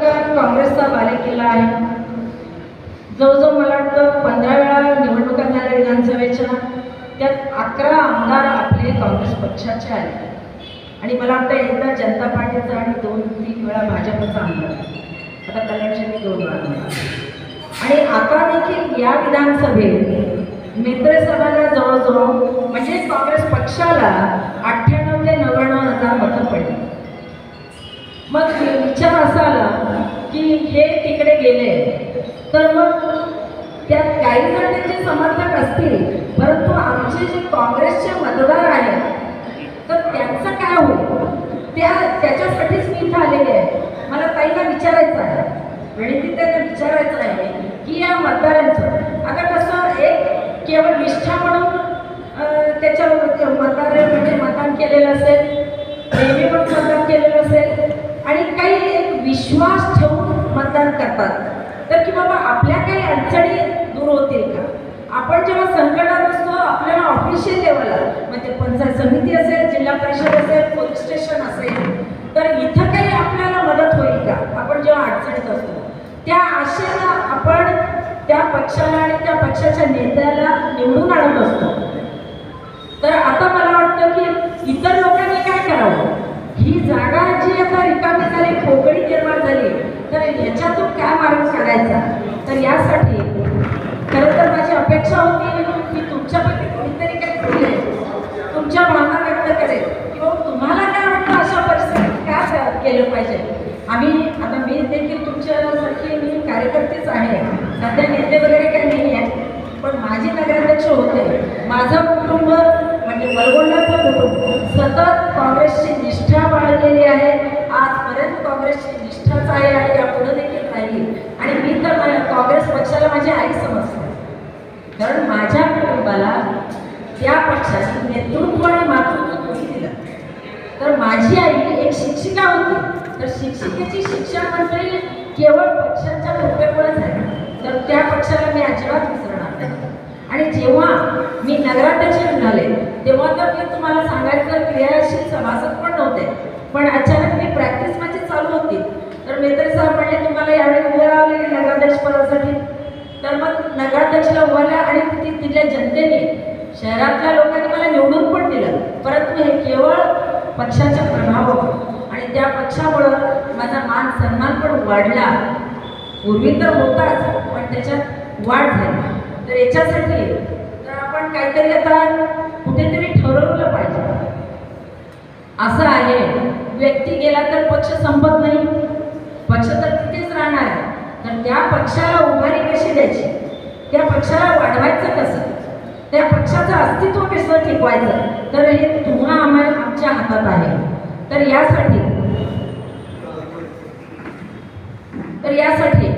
काँग्रेसचा बालेकिल्ला आहे. जवळजवळ मला वाटतं पंधरा वेळा निवडणुका झाल्या विधानसभेच्या. त्यात अकरा आमदार आपले काँग्रेस पक्षाचे आले आणि मला वाटतं एकदा जनता पार्टीचा आणि दोन तीन वेळा भाजपचा आमदार. आता कल्याणच्या दोन वेळा आणि आता देखील या विधानसभेत मित्रसभाला जवळजवळ म्हणजे काँग्रेस पक्षाला अठ्ठ्याण्णव ते नव्याण्णव हजार मतं पडली. मग विचार असा आला की हे तिकडे गेले. तर मग त्यात काही जण त्याचे समर्थक असतील परंतु आमचे जे काँग्रेसचे मतदार आहेत तर त्यांचं काय होईल? त्या त्याच्यासाठीच मी इथं आलेले आहे. मला ताईला विचारायचं आहे. आणि ती त्यांना विचारायचं आहे की या मतदारांचं आता कसं एक केवळ निष्ठा म्हणून त्याच्यावर त्याच्या मतदार म्हणजे मतदान केलेलं असेल विश्वास ठेवून मतदान करतात. तर की बाबा आपल्या काही अडचणी दूर होतील का? आपण जेव्हा संकटात असतो आपल्याला ऑफिशियल लेवलला म्हणजे पंचायत समिती असेल जिल्हा परिषद असेल पोलीस स्टेशन असेल तर इथं काही आपल्याला मदत होईल का? आपण जेव्हा अडचणीत असतो त्या आशेला आपण त्या पक्षाला आणि त्या पक्षाच्या नेत्याला निवडून आणत असतो. तर आता मला वाटतं की इतर लोक काय करावं ही जागा जी आता रिकामी झाली पोकळी निर्माण झाली तर याच्यातून काय मार्ग काढायचा तर यासाठी खरं तर माझी अपेक्षा होती की तुमच्यापैकी कोणीतरी काही बोलेल तुमच्या भावना व्यक्त करेल. किंवा तुम्हाला काय वाटतं अशा परिस्थितीत काय केलं पाहिजे? आम्ही आता मी देखील तुमच्यासारखी मी कार्यकर्तेच आहे. सध्या नेते वगैरे काही नाही आहे पण माझे नगराध्यक्ष होते. माझं कुटुंब म्हणजे वलगोंडाचं कुटुंब सतत काँग्रेसची निष्ठा बाळगलेली आहे. आजपर्यंत काँग्रेसची निष्ठाच आहे आणि यापुढे देखील राहील आणि मी तर काँग्रेस पक्षाला माझी आई समजते. कारण माझ्या कुटुंबाला त्या पक्षाची नेतृत्व आणि मातृत्व कोणी दिलं तर माझी आई एक शिक्षिका होती. तर शिक्षिकेची शिक्षण मंडळी केवळ पक्षाच्या कृपेमुळेच आहे तर त्या पक्षाला मी अजिबात विसरणार नाही. आणि जेव्हा मी नगराध्यक्ष झाले तेव्हा तर मी तुम्हाला सांगायचं क्रियाशील सभासद पण नव्हते. पण अचानक मी प्रॅक्टिस माझी चालू होती. तर मेत्री साहेब म्हणले तुम्हाला यावेळी उभं राहावं लागेल नगराध्यक्ष पदासाठी. तर मग नगराध्यक्षला उभारल्या आणि ति- तिथल्या जनतेने शहरातल्या लोकांनी मला निवडून पण दिलं. परंतु हे केवळ पक्षाच्या प्रभावावर. आणि त्या पक्षामुळं माझा मान सन्मान पण वाढला. पूर्वी तर होताच पण त्याच्यात वाढ झाली. तर याच्यासाठी तर आपण काहीतरी आता कुठेतरी ठरवलं पाहिजे. असं आहे. व्यक्ती गेला तर पक्ष संपत नाही. पक्ष तर तिथेच राहणार आहे. तर त्या पक्षाला उभारी कशी द्यायची? त्या पक्षाला वाढवायचं कसं? त्या पक्षाचं अस्तित्व कसं टिकवायचं. तर हे तुम्हा आम्हाला आमच्या हातात आहे. तर यासाठी तर यासाठी